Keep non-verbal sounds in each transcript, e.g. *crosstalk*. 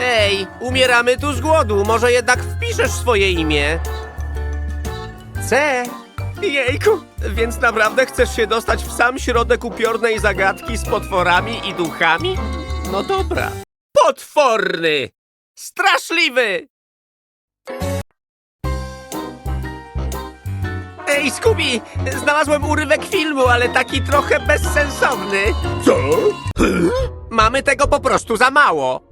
Ej, umieramy tu z głodu. Może jednak wpiszesz swoje imię? C. Jejku, więc naprawdę chcesz się dostać w sam środek upiornej zagadki z potworami i duchami? No dobra. Potworny! Straszliwy! Ej, Scooby! Znalazłem urywek filmu, ale taki trochę bezsensowny. Co? Mamy tego po prostu za mało.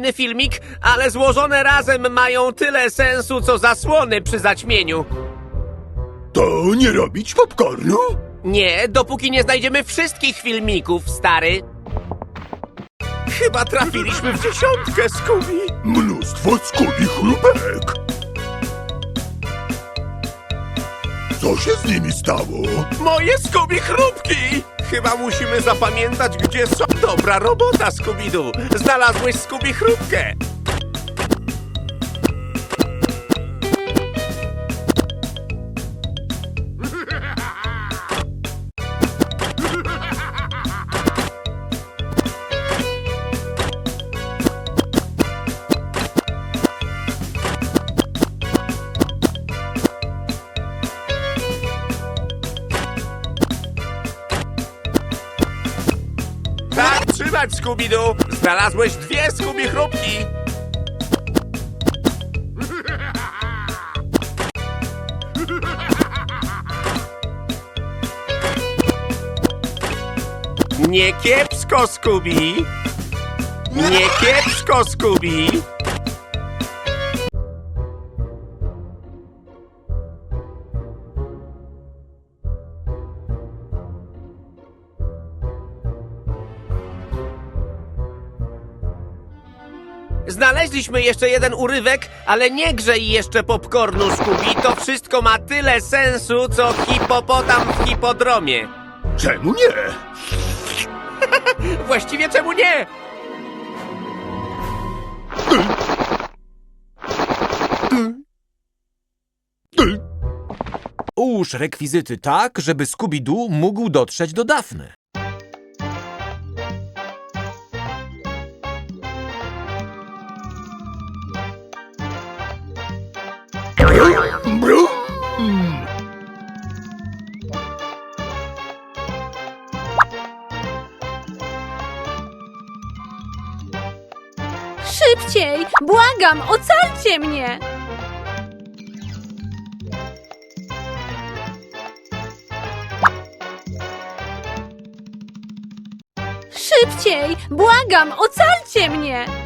Kolejny filmik, ale złożone razem mają tyle sensu, co zasłony przy zaćmieniu. To nie robić popcornu? Nie, dopóki nie znajdziemy wszystkich filmików, stary. Chyba trafiliśmy w dziesiątkę, Scooby. Mnóstwo skubi chrupek. Co się z nimi stało? Moje Scooby chrupki! Chyba musimy zapamiętać, gdzie są. Dobra robota, Scooby-Doo. Znalazłeś Scooby chrupkę. Scooby-Doo. Znalazłeś dwie Scooby chrupki. Nie kiepsko, Scooby. Nie kiepsko, Scooby. Znaleźliśmy jeszcze jeden urywek, ale nie grzej jeszcze popcornu, Scooby. To wszystko ma tyle sensu, co hipopotam w hipodromie. Czemu nie? *laughs* Właściwie czemu nie? Ułóż rekwizyty tak, żeby Scooby-Doo mógł dotrzeć do Dafny. Błagam, ocalcie mnie! Szybciej! Błagam, ocalcie mnie!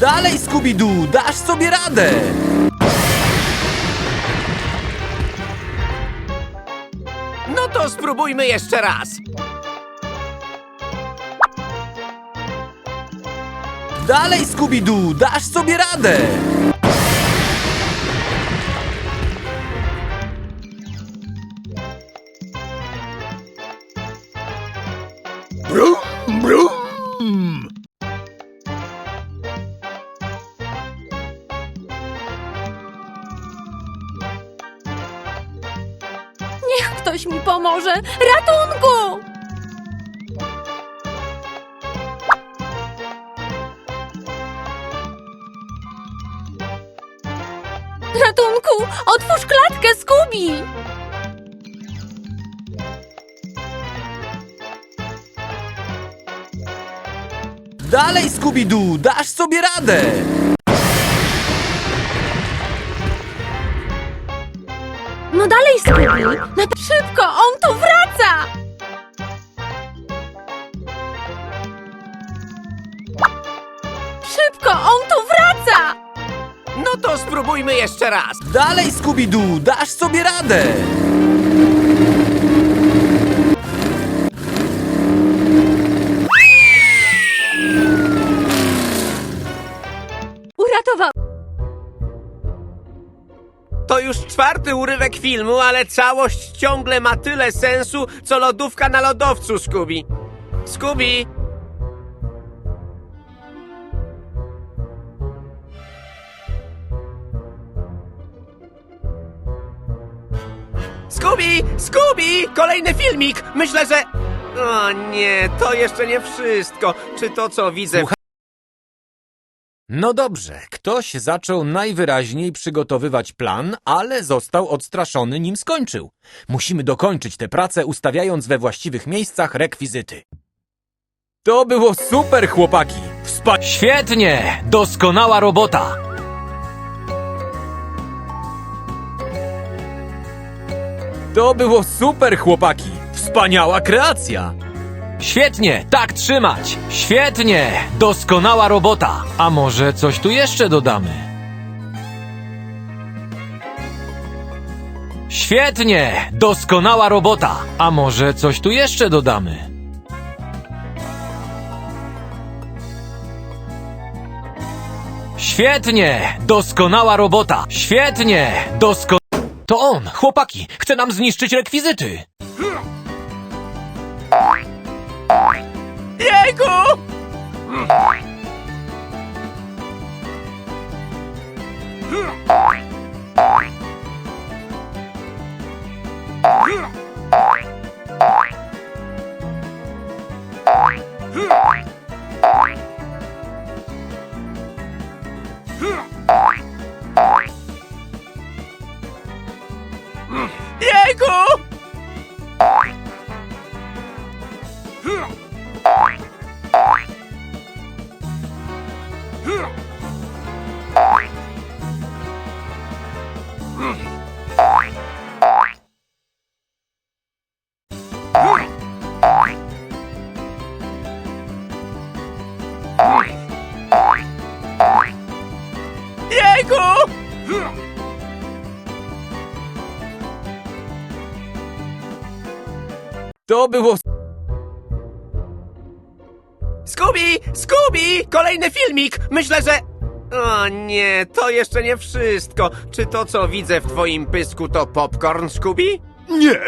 Dalej, Scooby-Doo, dasz sobie radę! No to spróbujmy jeszcze raz. Dalej, Scooby-Doo, dasz sobie radę! Ktoś mi pomoże! Ratunku! Ratunku! Otwórz klatkę, Scooby! Dalej, Scooby-Doo, dasz sobie radę! Dalej, Scooby! No to szybko, on tu wraca! Szybko, on tu wraca! No to spróbujmy jeszcze raz. Dalej, Scooby-Doo, dasz sobie radę! Już czwarty urywek filmu, ale całość ciągle ma tyle sensu, co lodówka na lodowcu, Scooby. Scooby! Scooby! Scooby! Kolejny filmik! Myślę, że... O nie, to jeszcze nie wszystko. Czy to, co widzę... No dobrze, ktoś zaczął najwyraźniej przygotowywać plan, ale został odstraszony nim skończył. Musimy dokończyć tę pracę, ustawiając we właściwych miejscach rekwizyty. To było super, chłopaki! Wspa... Świetnie! Doskonała robota! To było super, chłopaki! Wspaniała kreacja! Świetnie! Tak trzymać! Świetnie! Doskonała robota! A może coś tu jeszcze dodamy? Świetnie! Doskonała robota! A może coś tu jeszcze dodamy? Świetnie! Doskonała robota! Świetnie! Dosko... To on! Chłopaki! Chce nam zniszczyć rekwizyty! Jejku! Jejku! To było Scooby! Scooby! Kolejny filmik! Myślę, że... O nie, to jeszcze nie wszystko. Czy to, co widzę w twoim pysku, to popcorn, Scooby? Nie.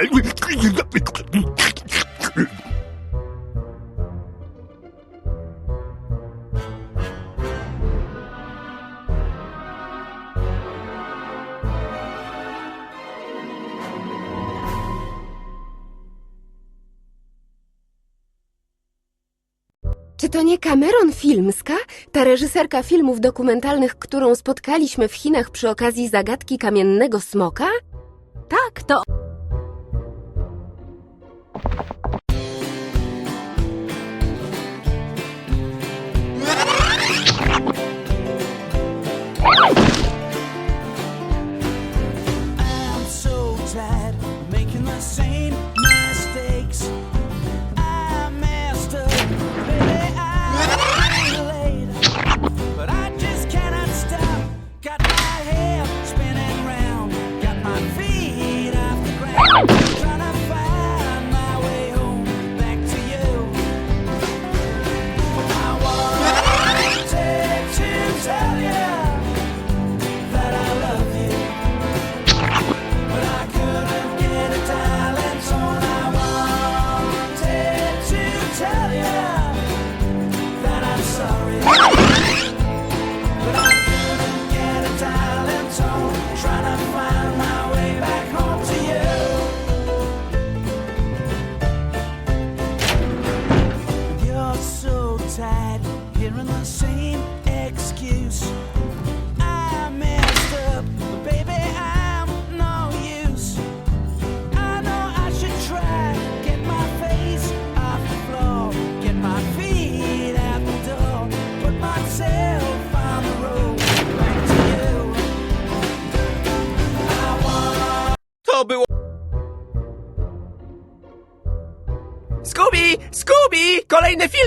Nie Cameron Filmska? Ta reżyserka filmów dokumentalnych, którą spotkaliśmy w Chinach przy okazji zagadki kamiennego smoka? Tak, to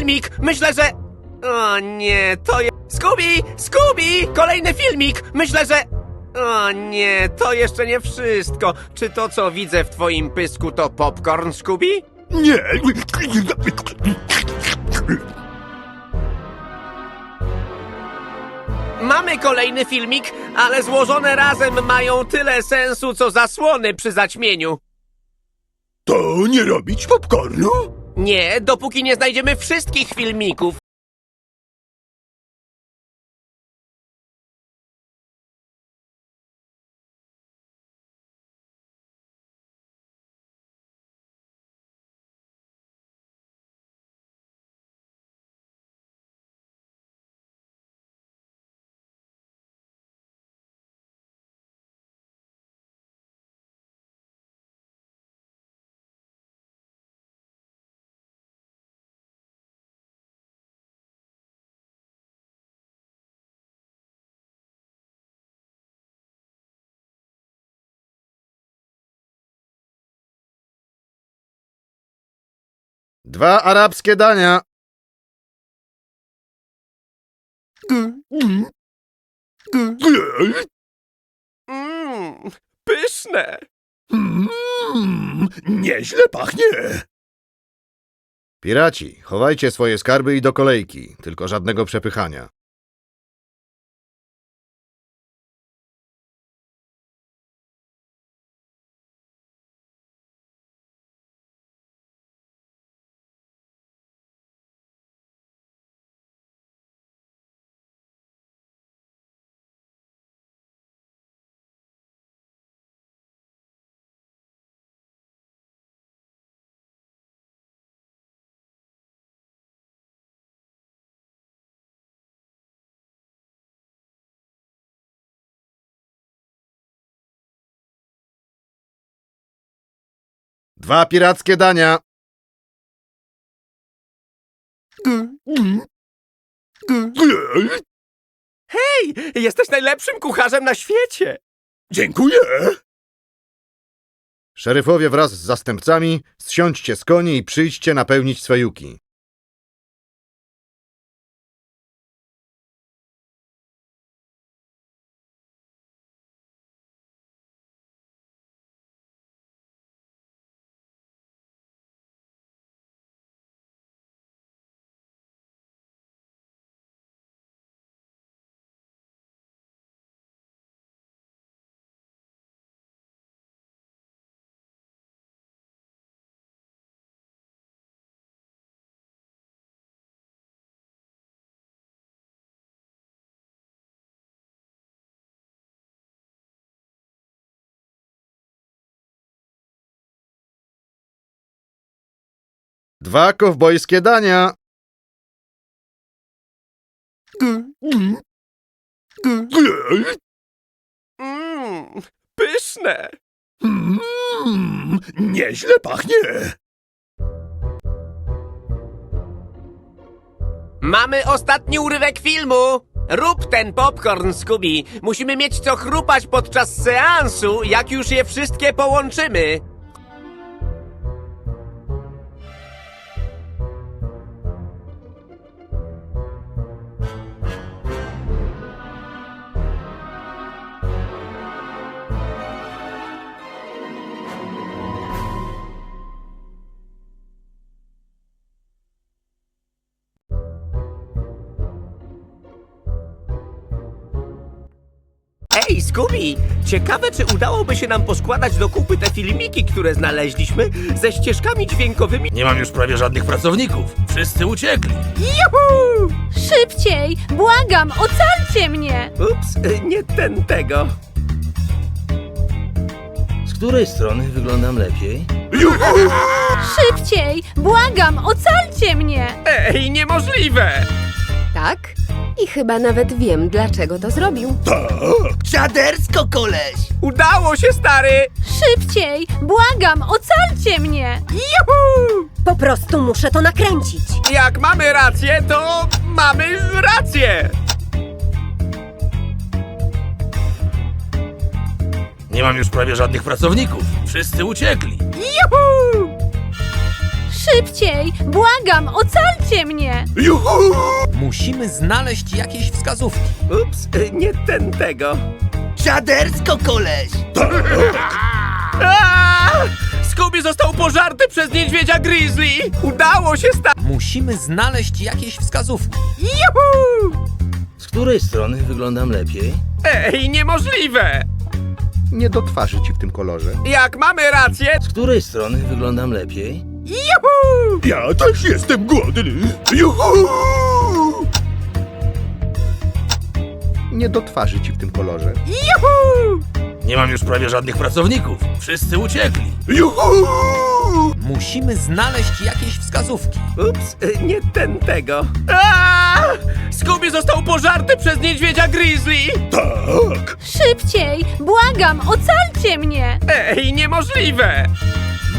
filmik! Myślę, że... O nie, to jest... Scooby! Scooby! Kolejny filmik! Myślę, że... O nie, to jeszcze nie wszystko. Czy to, co widzę w twoim pysku, to popcorn, Scooby? Nie. Mamy kolejny filmik, ale złożone razem mają tyle sensu, co zasłony przy zaćmieniu. To nie robić popcornu? Nie, dopóki nie znajdziemy wszystkich filmików. Dwa arabskie dania. Mmm, pyszne. Mm, nieźle pachnie. Piraci, chowajcie swoje skarby i do kolejki, tylko żadnego przepychania. Dwa pirackie dania. Hej, jesteś najlepszym kucharzem na świecie. Dziękuję. Szeryfowie wraz z zastępcami zsiądźcie z koni i przyjdźcie napełnić swe juki. Dwa kowbojskie dania. Mmm, pyszne. Mm, nieźle pachnie. Mamy ostatni urywek filmu. Rób ten popcorn, Scooby. Musimy mieć co chrupać podczas seansu, jak już je wszystkie połączymy. Ej, Scooby! Ciekawe, czy udałoby się nam poskładać do kupy te filmiki, które znaleźliśmy, ze ścieżkami dźwiękowymi. Nie mam już prawie żadnych pracowników. Wszyscy uciekli. Juhu! Szybciej! Błagam, ocalcie mnie! Ups, y, nie ten tego. Z której strony wyglądam lepiej? Szybciej! Błagam, ocalcie mnie! Ej, niemożliwe! Tak? I chyba nawet wiem, dlaczego to zrobił. Czadersko, koleś! Udało się, stary! Szybciej! Błagam, ocalcie mnie! Juhu! Po prostu muszę to nakręcić. Jak mamy rację, to mamy rację! Nie Nie mam już prawie żadnych pracowników. Wszyscy uciekli. Szybciej! Błagam, ocalcie mnie! Juhu! Musimy znaleźć jakieś wskazówki. Ups, nie ten tego. Czadersko, koleś! *laughs* Aaa! Scooby został pożarty przez niedźwiedzia Grizzly! Udało się sta... Musimy znaleźć jakieś wskazówki. Juhu! Z której strony wyglądam lepiej? Ej, niemożliwe! Nie do twarzy ci w tym kolorze. Jak mamy rację... Z której strony wyglądam lepiej? Juhu! Ja też jestem głodny. Juhu! Nie do twarzy ci w tym kolorze. Juhu! Nie mam już prawie żadnych pracowników. Wszyscy uciekli. Juhu! Musimy znaleźć jakieś wskazówki. Ups, nie ten tego. Aaa! Scooby został pożarty przez niedźwiedzia Grizzly! Tak! Szybciej! Błagam, ocalcie mnie! Ej, niemożliwe!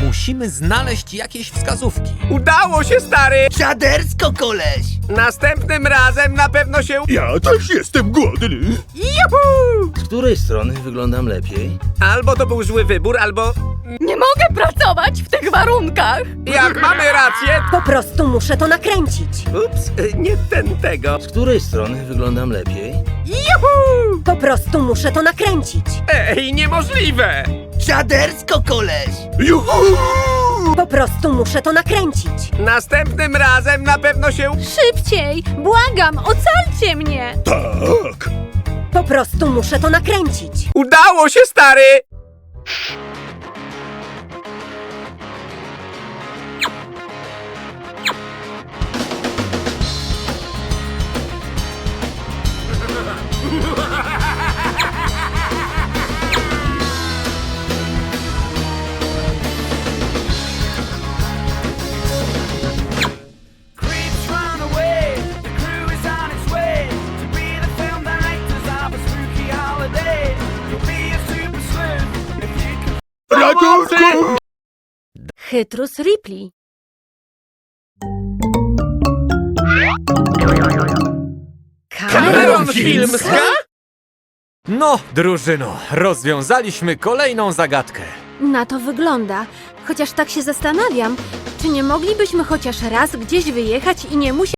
Musimy znaleźć jakieś wskazówki. Udało się, stary! Czadersko, koleś! Następnym razem na pewno się... Ja też jestem głodny. Juhu! Z której strony wyglądam lepiej? Albo to był zły wybór, albo... Nie mogę pracować w tych warunkach! Jak mamy rację... Po prostu muszę to nakręcić. Ups, nie ten tego. Z której strony wyglądam lepiej? Juhu! Po prostu muszę to nakręcić. Ej, niemożliwe! Czadersko, koleś! Juhu! Po prostu muszę to nakręcić. Następnym razem na pewno się... Szybciej! Błagam, ocalcie mnie! Tak! Po prostu muszę to nakręcić. Udało się, stary! Chytrus Ripley. Cameron Filmska? No, drużyno, rozwiązaliśmy kolejną zagadkę. Na to wygląda. Chociaż tak się zastanawiam, czy nie moglibyśmy chociaż raz gdzieś wyjechać i nie musieć